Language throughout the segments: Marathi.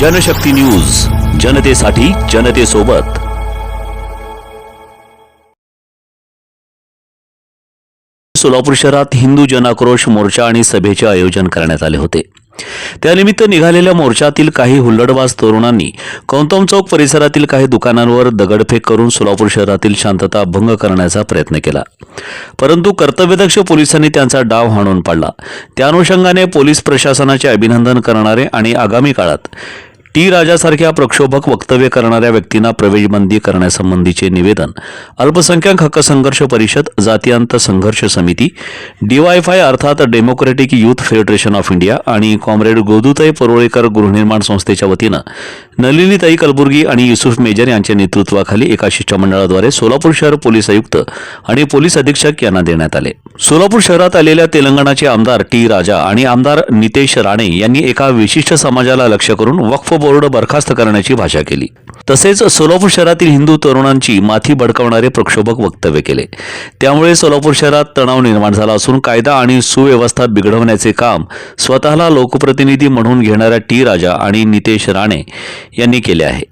जनशक्ती न्यूज जनतेसाठी जनतेसोबत. सोलापूर शहरात हिंदू जनाक्रोश मोर्चा आणि सभेचे आयोजन करण्यात आले होते. त्यानिमित्त निघालेल्या मोर्चातील काही हुल्लडबाज तरुणांनी कौतम चौक परिसरातील काही दुकानांवर दगडफेक करून सोलापूर शहरातील शांतता भंग करण्याचा प्रयत्न केला. परंतु कर्तव्यदक्ष पोलिसांनी त्यांचा डाव हाणून पाडला. त्या अनुषंगाने पोलीस प्रशासनाचे अभिनंदन करणारे आणि आगामी काळात टी राजासारख्या प्रक्षोभक वक्तव्य करणाऱ्या व्यक्तींना प्रवेशबंदी करण्यासंबंधीचे निवेदन अल्पसंख्याक हक्क संघर्ष परिषद जातीयांत संघर्ष समिती डीवायफाय अर्थात democratic youth federation of India आणि कॉम्रेड गोदूताई परोळेकर गृहनिर्माण संस्थेच्या वतीनं नलिनीताई कलबुर्गी आणि युसुफ मेजर यांच्या नेतृत्वाखाली एका शिष्टमंडळाद्वारे सोलापूर शहर पोलीस आयुक्त आणि पोलीस अधीक्षक यांना देण्यात आले. सोलापूर शहरात आलेल्या तेलंगणाचे आमदार टी राजा आणि आमदार नितेश राणे यांनी एका विशिष्ट समाजाला लक्ष्य करून वक्फ बोर्ड बरखास्त करण्याची भाषा केली. तसेच सोलापूर शहरातील हिंदू तरुणांची माथी बडकावणारे प्रक्षोभक वक्तव्य केले. त्यामुळे सोलापूर शहरात तणाव निर्माण झाला असून कायदा आणि सुव्यवस्था बिघडवण्याचे काम स्वतःला लोकप्रतिनिधी म्हणून घेणाऱ्या टी राजा आणि नितेश राणे यांनी केले आहे.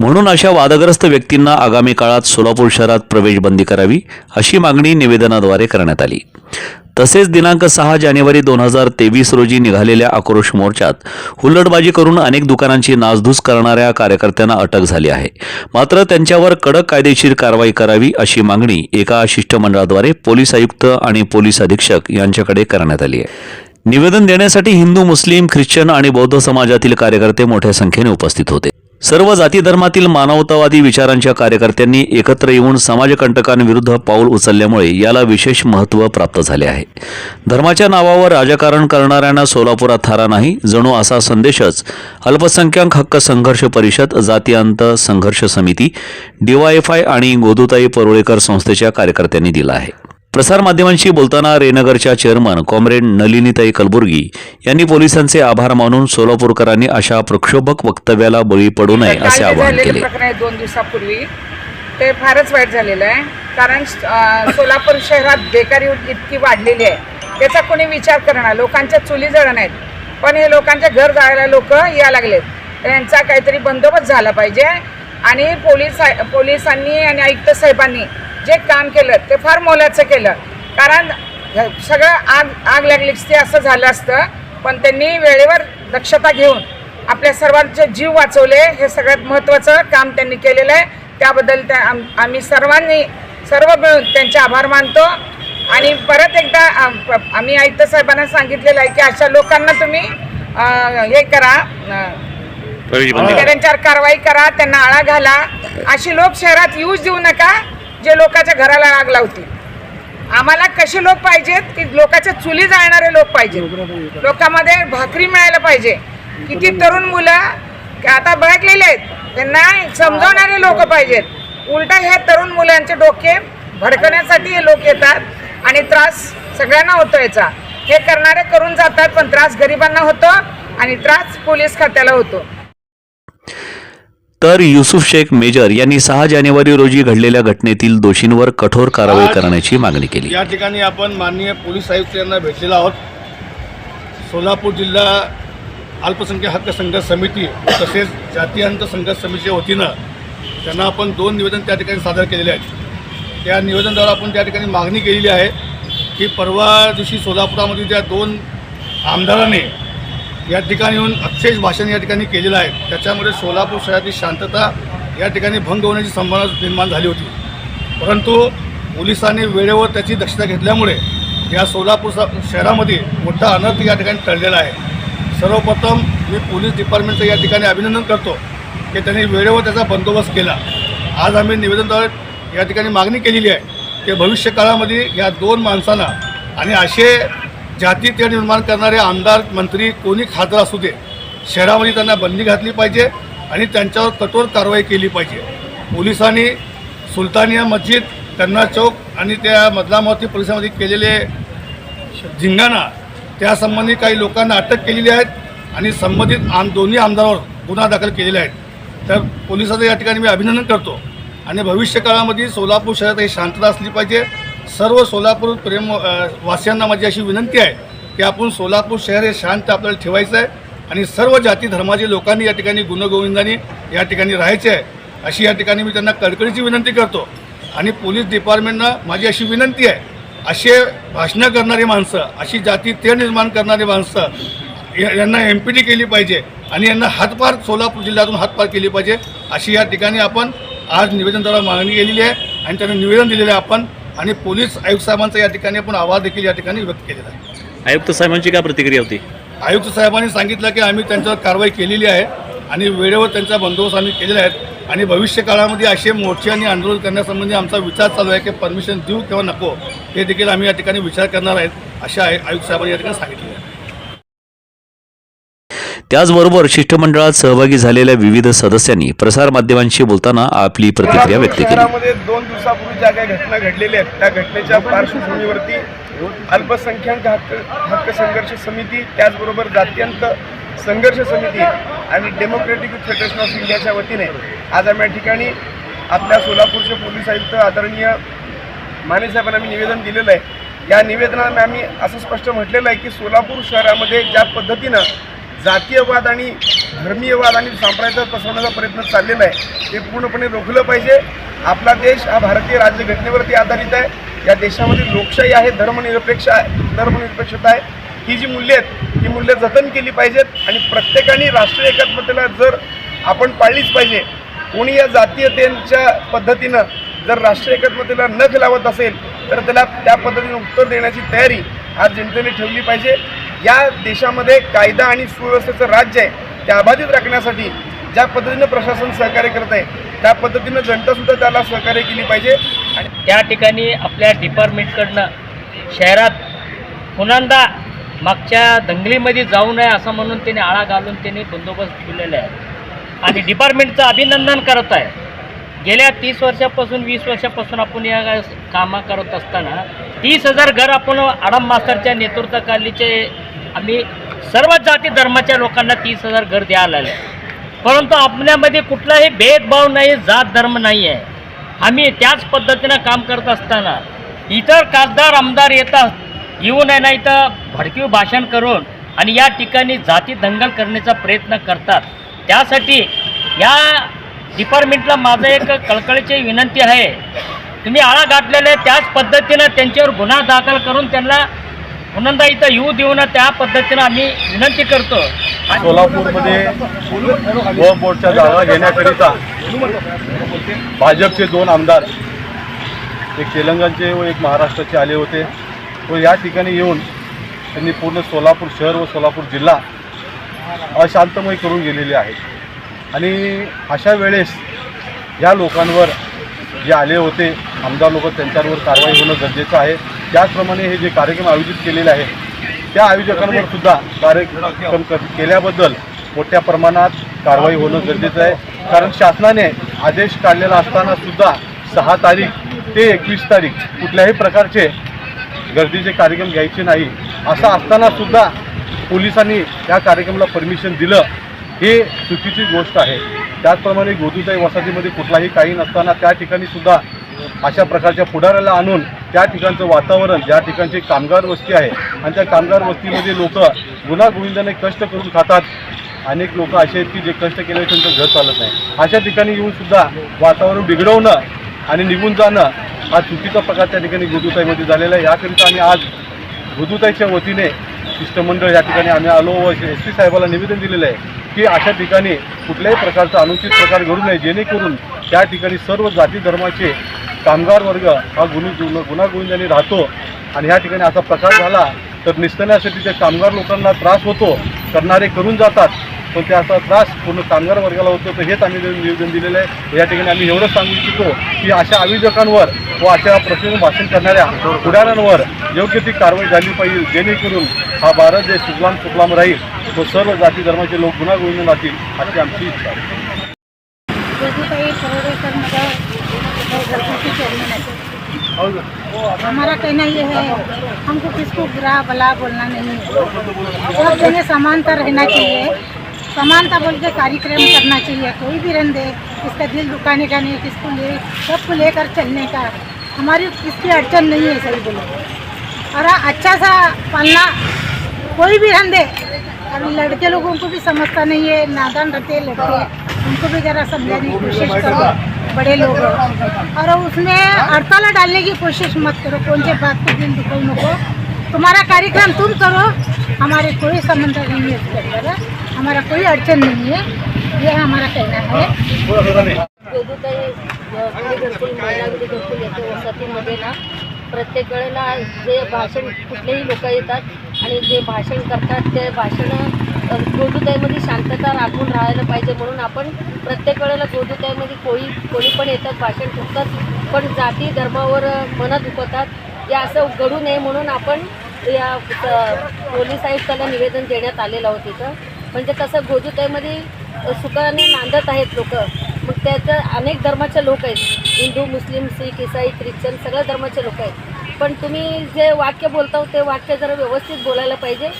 म्हणून अशा वादग्रस्त व्यक्तींना आगामी काळात सोलापूर शहरात प्रवेश बंदी करावी अशी मागणी निवेदनाद्वारे करण्यात आली. तसेच दिनांक सहा जानेवारी दोन हजार तेवीस रोजी निघालेल्या आक्रोश मोर्चात हुल्लडबाजी करून अनेक दुकानांची नासधूस करणाऱ्या कार्यकर्त्यांना अटक झाली आहे. मात्र त्यांच्यावर कडक कायदेशीर कारवाई करावी अशी मागणी एका शिष्टमंडळाद्वारे पोलीस आयुक्त आणि पोलीस अधीक्षक यांच्याकडे करण्यात आली आहे. निवेदन देण्यासाठी हिंदू मुस्लिम ख्रिश्चन आणि बौद्ध समाजातील कार्यकर्ते मोठ्या संख्येने उपस्थित होते. सर्व जाती धर्मातील मानवतावादी विचारांच्या कार्यकर्त्यांनी एकत्र येऊन समाजकंटकांविरुद्ध पाऊल उचलल्यामुळे याला विशेष महत्त्व प्राप्त झाले आहे. धर्माच्या नावावर राजकारण करणाऱ्यांना सोलापुरात थारा नाही जणू असा संदेशच अल्पसंख्याक हक्क संघर्ष परिषद जातीअंत संघर्ष समिती डीवायएफआय आणि गोदुताई परुळेकर संस्थेच्या कार्यकर्त्यांनी दिला आहे. प्रसारमाध्यमांशी बोलताना रेनगरच्या चेअरमन कॉम्रेड नलिनीताई कलबुर्गी यांनी पोलिसांचे आभार मानून सोलापूरकरांनी अशा प्रक्षोभक वक्तव्याला बळी पडू नये असे आवाहन केले. दोन दिवसापूर्वी ते फारच वाईट झालेलं आहे. कारण सोलापूर शहरात बेकारी इतकी वाढलेली आहे. त्याचा कोणी विचार करणार? लोकांच्या चुली जळण आहेत पण हे लोकांच्या घर जायला लोक या लागलेत. यांचा काहीतरी बंदोबस्त झाला पाहिजे. आणि पोलीस पोलिसांनी आणि आयुक्त साहेबांनी जे काम केलं ते फार मोलाचं केलं. कारण सगळं आग आग लागलीच ते असं झालं असतं पण त्यांनी वेळेवर दक्षता घेऊन आपल्या सर्वांचे जीव वाचवले हे सगळ्यात महत्त्वाचं काम त्यांनी केलेलं आहे. त्याबद्दल त्या आम- आम्ही सर्वांनी सर्व मिळून त्यांचे आभार मानतो. आणि परत एकदा आम्ही आयुक्त साहेबांना सांगितलेलं आहे की अशा लोकांना तुम्ही हे करा त्यांच्यावर कारवाई करा त्यांना आळा घाला. अशी लोक शहरात येऊच देऊ नका. जे लोकांच्या घराला आग लावतील. आम्हाला कसे लोक पाहिजेत? की लोकांच्या चुली जाळणारे लोक पाहिजेत. लोकांमध्ये भाकरी मिळायला पाहिजे. किती तरुण मुलं आता भडकलेले आहेत. त्यांना समजवणारे लोक पाहिजेत. उलटा हे तरुण मुलांचे डोके भडकण्यासाठी हे लोक येतात आणि त्रास सगळ्यांना होतो याचा. हे करणारे करून जातात पण त्रास गरिबांना होतो आणि त्रास पोलीस खात्याला होतो. तर युसुफ शेख मेजर यांनी सहा जानेवारी रोजी घडलेल्या घटनेतील दोषींवर कठोर कारवाई करण्याची मागणी केली. या ठिकाणी आपण माननीय पोलीस आयुक्त यांना भेटलेलो आहोत. सोलापूर जिल्हा अल्पसंख्याक हक्क संघर्ष समिती तसेच जातीयांत संघर्ष समितीच्या वतीनं त्यांना आपण दोन निवेदन त्या ठिकाणी सादर केलेले आहेत. त्या निवेदनाद्वारे आपण त्या ठिकाणी मागणी केलेली आहे की परवा दिवशी सोलापुरामध्ये ज्या दोन आमदारांनी या ठिकाणी येऊन अक्षेष भाषण या ठिकाणी केलेलं आहे. त्याच्यामुळे सोलापूर शहरातील शांतता या ठिकाणी भंग होण्याची संभावना निर्माण झाली होती. परंतु पोलिसांनी वेळेवर त्याची दक्षता घेतल्यामुळे या सोलापूर शहरामध्ये मोठा अनर्थ या ठिकाणी टळलेला आहे. सर्वप्रथम मी पोलीस डिपार्टमेंटचं या ठिकाणी अभिनंदन करतो की त्यांनी वेळेवर त्याचा बंदोबस्त केला. आज आम्ही निवेदनद्वारे या ठिकाणी मागणी केलेली आहे की भविष्य काळामध्ये या दोन माणसांना आणि असे जाती ते निर्माण करणारे आमदार मंत्री कोणी खासदार असू दे शहरामध्ये त्यांना बंदी घातली पाहिजे आणि त्यांच्यावर कठोर कारवाई केली पाहिजे. पोलिसांनी सुलतानिया मस्जिद कन्ना चौक आणि त्या मधलामती पोलिसांमध्ये केलेले झिंगाणा त्यासंबंधी काही लोकांना अटक केलेली आहेत आणि संबंधित आम दोन्ही आमदारावर गुन्हा दाखल केलेले आहेत. तर पोलिसाचं या ठिकाणी मी अभिनंदन करतो. आणि भविष्य काळामध्ये सोलापूर शहरात ही शांतता असली पाहिजे. सर्व सोलापूर प्रेम वासियांना माझी अशी विनंती आहे की आपण सोलापूर शहर हे शांत आपल्याला ठेवायचं आहे आणि सर्व जाती धर्माचे लोकांनी या ठिकाणी गुणगोविंदाने या ठिकाणी राहायचे आहे. अशी या ठिकाणी मी त्यांना कडकडीची विनंती करतो. आणि पोलीस डिपार्टमेंटनं माझी अशी विनंती आहे असे भाषणं करणारी माणसं अशी जाती ते निर्माण करणारी माणसं या- यांना एम पी टी केली पाहिजे आणि यांना हातपार सोलापूर जिल्ह्यातून हातपार केली पाहिजे अशी या ठिकाणी आपण आज निवेदनद्वारा मागणी केलेली आहे आणि त्यांना निवेदन दिलेलं आहे आपण आणि पोलीस आयुक्त साहेबांचा या ठिकाणी आपण आवाज देखील या ठिकाणी व्यक्त केलेला आहे. आयुक्त साहेबांची काय प्रतिक्रिया होती? आयुक्त साहेबांनी सांगितलं की आम्ही त्यांच्यावर कारवाई केलेली आहे आणि वेळेवर त्यांचा बंदोबस्त आम्ही केलेला आहे. आणि भविष्य काळामध्ये असे मोर्चे आणि आंदोलन करण्यासंबंधी आमचा विचार चालू आहे की परमिशन देऊ किंवा नको हे देखील आम्ही या ठिकाणी विचार करणार आहेत अशा आय- आयुक्त साहेबांनी या ठिकाणी सांगितले आहे. त्याचबरोबर शिष्टमंडळात सहभागी झालेल्या विविध सदस्यांनी प्रसारमाध्यमांशी बोलताना आपली प्रतिक्रिया व्यक्त केली. दोन दिवसापूर्वी ज्या काही घटना घडलेल्या आहेत त्या घटनेच्या पार्श्वभूमीवरती अल्पसंख्याक हक्क हक्क संघर्ष समिती त्याचबरोबर जात्यंत संघर्ष समिती आणि डेमोक्रेटिक फेडरेशन ऑफ इंडियाच्या वतीने आज आम्ही या ठिकाणी आपल्या सोलापूरचे पोलीस आयुक्त आदरणीय मानेसाहेबांना आम्ही निवेदन दिलेलं आहे. या निवेदनात आम्ही असं स्पष्ट म्हटलेलं आहे की सोलापूर शहरामध्ये ज्या पद्धतीनं जातीयवाद आणि धर्मीयवाद आणि सांप्रदायिक पसरवण्याचा प्रयत्न चाललेला आहे. ते पूर्णपणे रोखलं पाहिजे. आपला देश हा भारतीय राज्यघटनेवरती आधारित आहे. या देशामध्ये लोकशाही आहे धर्मनिरपेक्ष आहे धर्मनिरपेक्षता आहे. ही जी मूल्य आहेत ही मूल्य जतन केली पाहिजेत आणि प्रत्येकाने राष्ट्रीय एकात्मतेला जर आपण पाळलीच पाहिजे कोणी या जातीयतेच्या पद्धतीनं जर राष्ट्रीय एकात्मतेला नख लावत असेल तर त्याला त्या पद्धतीने उत्तर देण्याची तयारी आज जनतेने ठेवली पाहिजे. या देशामध्ये कायदा आणि सुव्यवस्थेचं राज्य आहे ते अबाधित राखण्यासाठी ज्या पद्धतीनं प्रशासन सहकार्य करत आहे त्या पद्धतीनं जनतासुद्धा त्याला सहकार्य केली पाहिजे. आणि त्या ठिकाणी आपल्या डिपार्टमेंटकडनं शहरात पुन्हांदा मागच्या दंगलीमध्ये जाऊ नये असं म्हणून त्यांनी आळा घालून त्यांनी बंदोबस्त केलेला आहे. आणि डिपार्टमेंटचं अभिनंदन करत आहे. गेल्या तीस वर्षापासून वीस वर्षापासून आपण या कामा करत असताना तीस हजार घर आपण आडम मास्तरच्या नेतृत्वाखालीचे आम्ही सर्व जाती धर्माच्या लोकांना तीस हजार घर द्यायला आले परंतु आपल्यामध्ये कुठलाही भेदभाव नाही जात धर्म नाही आहे. आम्ही त्याच पद्धतीनं काम करत असताना इतर खासदार आमदार येतात येऊ नये नाही तर भडकीव भाषण करून आणि या ठिकाणी जाती दंगल करण्याचा प्रयत्न करतात. त्यासाठी या डिपार्टमेंटला माझं एक कळकळीची विनंती आहे. तुम्ही आळा घातलेले त्याच पद्धतीनं त्यांच्यावर गुन्हा दाखल करून त्यांना पुन्हा इथं येऊ देऊ नये त्या पद्धतीनं आम्ही विनंती करतो. सोलापूरमध्ये व बोर्डच्या जागा घेण्याकरिता भाजपचे दोन आमदार एक तेलंगणचे व एक महाराष्ट्राचे आले होते. व या ठिकाणी येऊन त्यांनी पूर्ण सोलापूर शहर व सोलापूर जिल्हा अशांतमय करून गेलेले आहेत. आणि अशा वेळेस या लोकांवर जे आले होते आमदार लोक त्यांच्यावर कारवाई होणं गरजेचं आहे. त्याचप्रमाणे हे जे कार्यक्रम आयोजित केलेले आहेत त्या आयोजकांवर सुद्धा कार्यक्रम क- केल्याबद्दल मोठ्या प्रमाणात कारवाई होणं गरजेचं आहे. कारण शासनाने आदेश काढलेला असताना सुद्धा सहा तारीख ते एकवीस तारीख कुठल्याही प्रकारचे गर्दीचे कार्यक्रम घ्यायचे नाही. असं असताना सुद्धा पोलिसांनी या कार्यक्रमाला परमिशन दिलं हे चुकीची गोष्ट आहे. त्याचप्रमाणे गोदूताई वसाहतीमध्ये कुठलाही काही नसताना त्या ठिकाणी सुद्धा अशा प्रकारच्या पुढाऱ्याला आणून त्या ठिकाणचं वातावरण ज्या ठिकाणची कामगार वस्ती आहे आणि त्या कामगार वस्तीमध्ये लोक गुन्हागोविंदाने कष्ट करून खातात. अनेक लोक असे आहेत की जे कष्ट केल्याने त्यांचं घर चालत नाही. अशा ठिकाणी येऊन सुद्धा वातावरण बिघडवणं आणि निघून जाणं हा चुकीचा प्रकार त्या ठिकाणी गुदुताईमध्ये झालेला आहे. याकरिता आम्ही आज गुदुताईच्या वतीने शिष्टमंडळ या ठिकाणी आम्ही आलो व एस पी साहेबाला निवेदन दिलेलं आहे की अशा ठिकाणी कुठल्याही प्रकारचा अनुचित प्रकार घडू नये. जेणेकरून त्या ठिकाणी सर्व जाती धर्माचे कामगार वर्ग हा गुन्हे गुन्हागोविंदाने राहतो. आणि ह्या ठिकाणी असा प्रकार झाला तर निस्तरण्यासाठी त्या कामगार लोकांना त्रास होतो करणारे करून जातात पण त्याचा त्रास पूर्ण कामगार वर्गाला होतो तर हेच आम्ही निवेदन दिलेलं आहे. या ठिकाणी आम्ही एवढंच सांगू इच्छितो की अशा आयोजकांवर व अशा प्रश्न भाषण करणाऱ्या पुढाऱ्यांवर योग्य ती कारवाई झाली पाहिजे जेणेकरून हा भारत देश सुजलाम सुफलाम राहील. तो सर्व जाती धर्माचे लोक गुन्हा गुन्हे राहतील अशी आमची इच्छा आहे. हमारा कहना ये है, हमको किसको बुरा भला बोलना नहीं है। सब जगह समानता रहना चाहिए, समानता बोल के कार्यक्रम करना चाहिए, कोई भी रहने दे, किसका दिल दुखाने का नहीं, किसको ले, सबको लेकर चलने का। हमारी किसकी अड़चन नहीं है सही बोलो। और अच्छा सा पालना कोई भी रहने दे, और लड़के लोगों को भी समझता नहीं है, नादान रहते लड़के, उनको भी जरा समझाने की कोशिश करो। बड़े लोग और उसमें अडताला डालने की कोशिश मत करो कौन से बात को दिन दुकान को। तुम्हारा कार्यक्रम तुम करो हमारे कोई संबंध नहीं है इसके अंदर हमारा कोई अड़चन नहीं है ये हमारा कहना है। वेदूताई ना प्रत्येक वेळेला जे भाषण कुठलेही लोक येतात आणि जे भाषण करतात ते भाषणं गोदुताईमध्ये शांतता राखून राहायला पाहिजे म्हणून आपण प्रत्येक वेळेला गोदुताईमध्ये कोणी कोणी पण येतात भाषण ठोकतात पण जाती धर्मावर मनं दुखवतात. या असं घडू नये म्हणून आपण या पोलीस आयुक्ताला निवेदन देण्यात आलेलं होतं तिथं म्हणजे कसं गोदुताईमध्ये सुखाने नांदत आहेत लोक. मग त्याचं अनेक धर्माचे लोक आहेत. हिंदू मुस्लिम शीख इसाई ख्रिश्चन सगळ्या धर्माचे लोक आहेत. पण तुम्ही जे वाक्य बोलता ते वाक्य जरा व्यवस्थित बोलायला पाहिजे.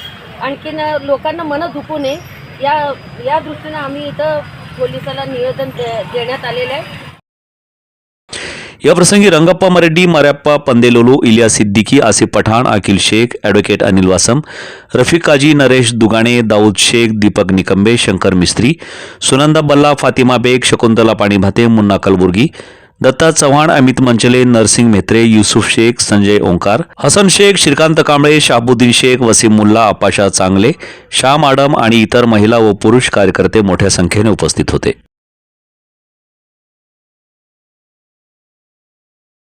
आणखीन लोकांना मनं दुखू नये. या या दृष्टीनं आम्ही इथं पोलिसाला निवेदन देण्यात आलेलं आहे. या प्रसंगी रंगप्पा मरेड्डी मर्याप्पा पंदेलोलू इलिया सिद्दीकी आसिफ पठाण अखिल शेख ॲडव्होकेट अनिल वासम रफिक काजी नरेश दुगाणे दाऊद शेख दीपक निकंबे शंकर मिस्त्री सुनंदा बल्ला फातिमा बेग शकुंतला पाणीभाते मुन्ना कलबुर्गी दत्ता चव्हाण अमित मंचले नरसिंग म्हेत्रे युसुफ शेख संजय ओंकार हसन शेख श्रीकांत कांबळे शाहबुद्दीन शेख वसीम मुल्ला आपाशा चांगले शाह माडम आणि इतर महिला व पुरुष कार्यकर्ते मोठ्या संख्येने उपस्थित होते.